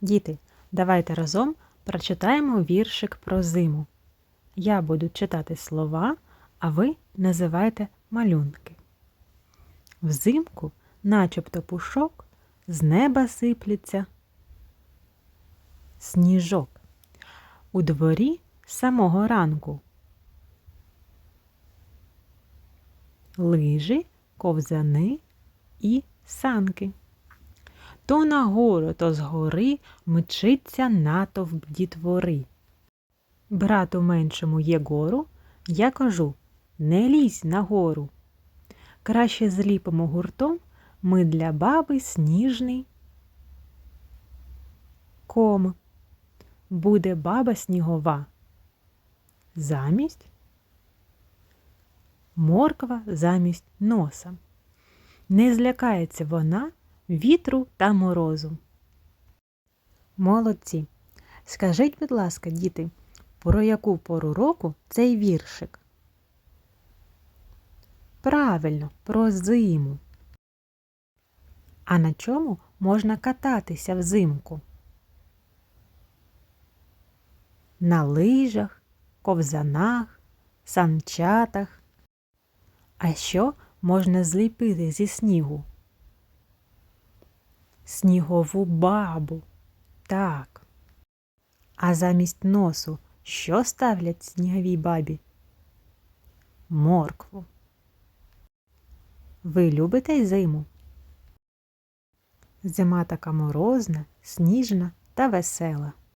Діти, давайте разом прочитаємо віршик про зиму. Я буду читати слова, а ви називайте малюнки. Взимку, начебто пушок, з неба сиплеться сніжок. У дворі з самого ранку. Лижі, ковзани і санки. То нагору, то згори мчиться натовп дітвори. Брату меншому Єгору я кажу не лізь нагору. Краще зліпимо гуртом ми для баби сніжний ком. Буде баба снігова. Замість морква замість носа. Не злякається вона вітру та морозу. Молодці. Скажіть, будь ласка, діти, про яку пору року цей віршик? Правильно, про зиму. А на чому можна кататися взимку? На лижах, ковзанах, санчатах. А що можна зліпити зі снігу? Снігову бабу. Так. А замість носу що ставлять сніговій бабі? Моркву. Ви любите зиму? Зима така морозна, сніжна та весела.